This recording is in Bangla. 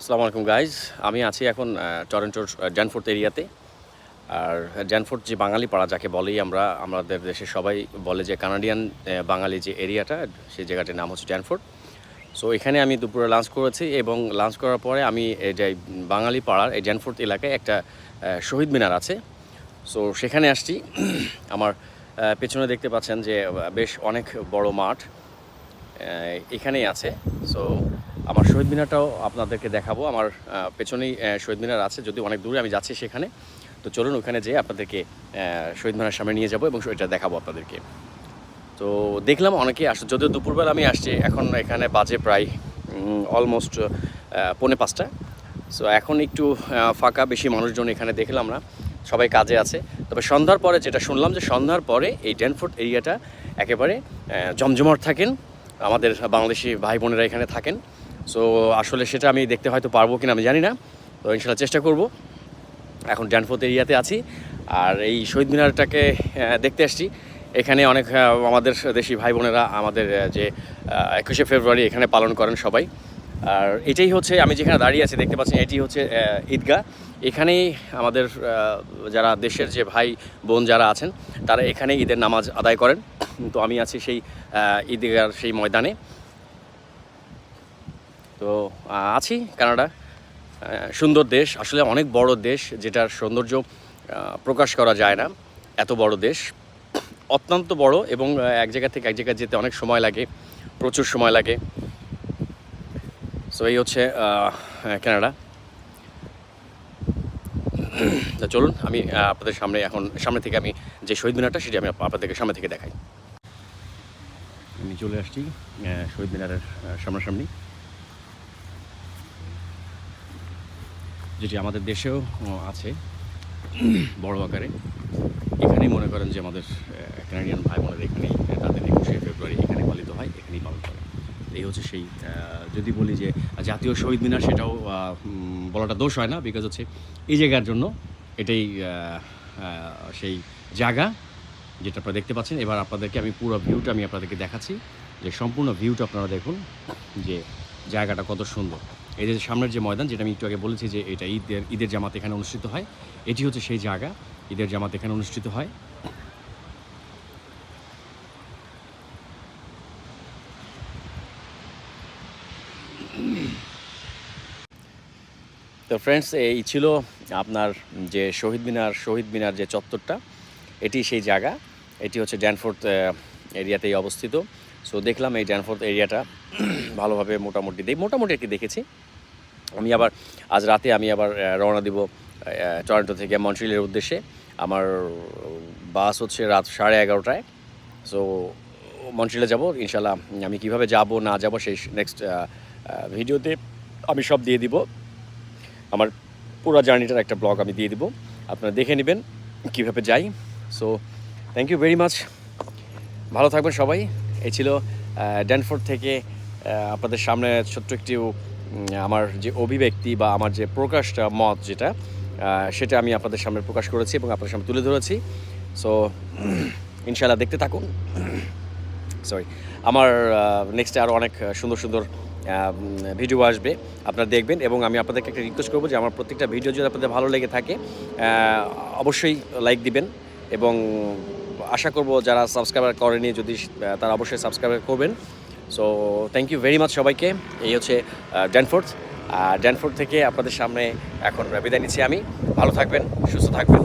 আসসালামু আলাইকুম গাইজ আমি আছি এখন টরেন্টোর ড্যানফোর্থ এরিয়াতে। আর ড্যানফোর্থ যে বাঙালি পাড়া যাকে বলেই আমরা, আমাদের দেশে সবাই বলে যে কানাডিয়ান বাঙালি যে এরিয়াটা, সেই জায়গাটির নাম হচ্ছে ড্যানফোর্থ সো এখানে আমি দুপুরে লাঞ্চ করেছি এবং লাঞ্চ করার পরে আমি এই যে বাঙালি পাড়ার এই ড্যানফোর্থ এলাকায় একটা শহীদ মিনার আছে। সো সেখানে আসছি। আমার পেছনে দেখতে পাচ্ছেন যে বেশ অনেক বড় মাঠ এখানেই আছে। সো আমার শহীদ মিনারটাও আপনাদেরকে দেখাবো। আমার পেছনেই শহীদ মিনার আছে। যদি অনেক দূরে আমি যাচ্ছি সেখানে। তো চলুন ওখানে যেয়ে আপনাদেরকে শহীদ মিনার সামনে নিয়ে যাব এবং এটা দেখাবো আপনাদেরকে। তো দেখলাম অনেকে আস। যদিও দুপুরবেলা আমি আসছি, এখন এখানে বাজে প্রায় অলমোস্ট পৌনে পাঁচটা। সো এখন একটু ফাঁকা, বেশি মানুষজন এখানে দেখলাম না। সবাই কাজে আছে। তবে সন্ধ্যার পরে যেটা শুনলাম যে সন্ধ্যার পরে এই ড্যানফোর্ট এরিয়াটা একেবারে জমজমাট থাকেন। আমাদের বাংলাদেশি ভাই বোনেরা এখানে থাকেন। সো আসলে সেটা আমি দেখতে হয়তো পারব কিনা আমি জানি না। তো ইনশাল্লাহ চেষ্টা করব। এখন ড্যানফোর্থ এরিয়াতে আছি। আর এই শহীদ মিনারটাকে দেখতে আসছি। এখানে অনেক আমাদের দেশি ভাই বোনেরা আমাদের যে একুশে ফেব্রুয়ারি এখানে পালন করেন সবাই। আর এটাই হচ্ছে, আমি যেখানে দাঁড়িয়ে আছি দেখতে পাচ্ছি এটি হচ্ছে ঈদগাহ। এখানেই আমাদের যারা দেশের যে ভাই বোন যারা আছেন, তারা এখানে ঈদের নামাজ আদায় করেন। তো আমি আছি সেই ঈদগার সেই ময়দানে। তো আছি কানাডা। সুন্দর দেশ, আসলে অনেক বড় দেশ, যেটার সৌন্দর্য প্রকাশ করা যায় না। এত বড় দেশ, অত্যন্ত বড় এবং এক জায়গা থেকে এক জায়গায় যেতে অনেক সময় লাগে, প্রচুর সময় লাগে। সো এই হচ্ছে কানাডা। তা চলুন, আমি আপনাদের সামনে এখন, সামনে থেকে আমি যে শহীদ মিনারটা, সেটি আমি আপ- আপনাদেরকে সামনে থেকে দেখাই। আমি চলে আসছি শহীদ মিনারের সামনাসামনি। যেটি আমাদের দেশেও আছে, বড় আকারে। এখানেই মনে করেন যে আমাদের কানাডিয়ান ভাই বোনেরা এখানেই তাদের একুশে ফেব্রুয়ারি এখানে পালিত হয়, এখানেই পালন করে এই হচ্ছে সেই যদি বলি যে, জাতীয় শহীদ মিনার সেটাও বলাটা দোষ হয় না বিকজ হচ্ছে এই জায়গার জন্য এটাই সেই জায়গা যেটা আপনারা দেখতে পাচ্ছেন। এবার আপনাদেরকে আমি পুরো ভিউটা আমি আপনাদেরকে দেখাচ্ছি। যে সম্পূর্ণ ভিউটা আপনারা দেখুন যে জায়গাটা কত সুন্দর। এই যে সামনের যে ময়দান, যেটা আমি একটু আগে বলেছি যে এটা ঈদের ঈদের জামাত এখানে অনুষ্ঠিত হয়, এটি হচ্ছে সেই জায়গা, ঈদের জামাত এখানে অনুষ্ঠিত হয়। তো ফ্রেন্ডস এই ছিল আপনার যে শহীদ মিনার শহীদ মিনার যে চত্বরটা, এটি সেই জায়গা, এটি হচ্ছে ড্যানফোর্থ এরিয়াতেই অবস্থিত। সো দেখলাম এই ড্যানফোর্থ এরিয়াটা ভালোভাবে মোটামুটি দেখ, মোটামুটি আর কি দেখেছি। আমি আবার, আজ রাতে আমি আবার রওনা দিব টরন্টো থেকে মন্ট্রিলের উদ্দেশ্যে। আমার বাস হচ্ছে রাত সাড়ে এগারোটায়। সো মন্ট্রিলে যাব ইনশাল্লাহ আমি কীভাবে যাব, না যাব সেই নেক্সট ভিডিওতে আমি সব দিয়ে দিব। আমার পুরো জার্নিটার একটা ব্লগ আমি দিয়ে দিব। আপনারা দেখে নেবেন কীভাবে যাই। So thank you very much ভালো থাকবেন সবাই। এই ছিল ড্যানফোর্ড থেকে আপনাদের সামনে ছোট্ট একটি আমার যে অভিব্যক্তি বা আমার যে প্রকাশটা, মত যেটা সেটা আমি আপনাদের সামনে প্রকাশ করেছি এবং আপনাদের সামনে তুলে ধরেছি। সো ইনশাল্লাহ দেখতে থাকুন। সরি আমার নেক্সটে আরও অনেক সুন্দর সুন্দর ভিডিও আসবে। আপনারা দেখবেন এবং আমি আপনাদেরকে একটা রিকোয়েস্ট করব যে আমার প্রত্যেকটা ভিডিও যদি আপনাদের ভালো লেগে থাকে অবশ্যই লাইক দিবেন এবং আশা করব যারা সাবস্ক্রাইবার করেনি, যদি তারা অবশ্যই সাবস্ক্রাইবার করবেন। So thank you very much সবাইকে। এই হচ্ছে ড্যানফোর্ড আর ড্যানফোর্ড থেকে আপনাদের সামনে এখন বিদায় নিচ্ছি আমি। ভালো থাকবেন, সুস্থ থাকবেন।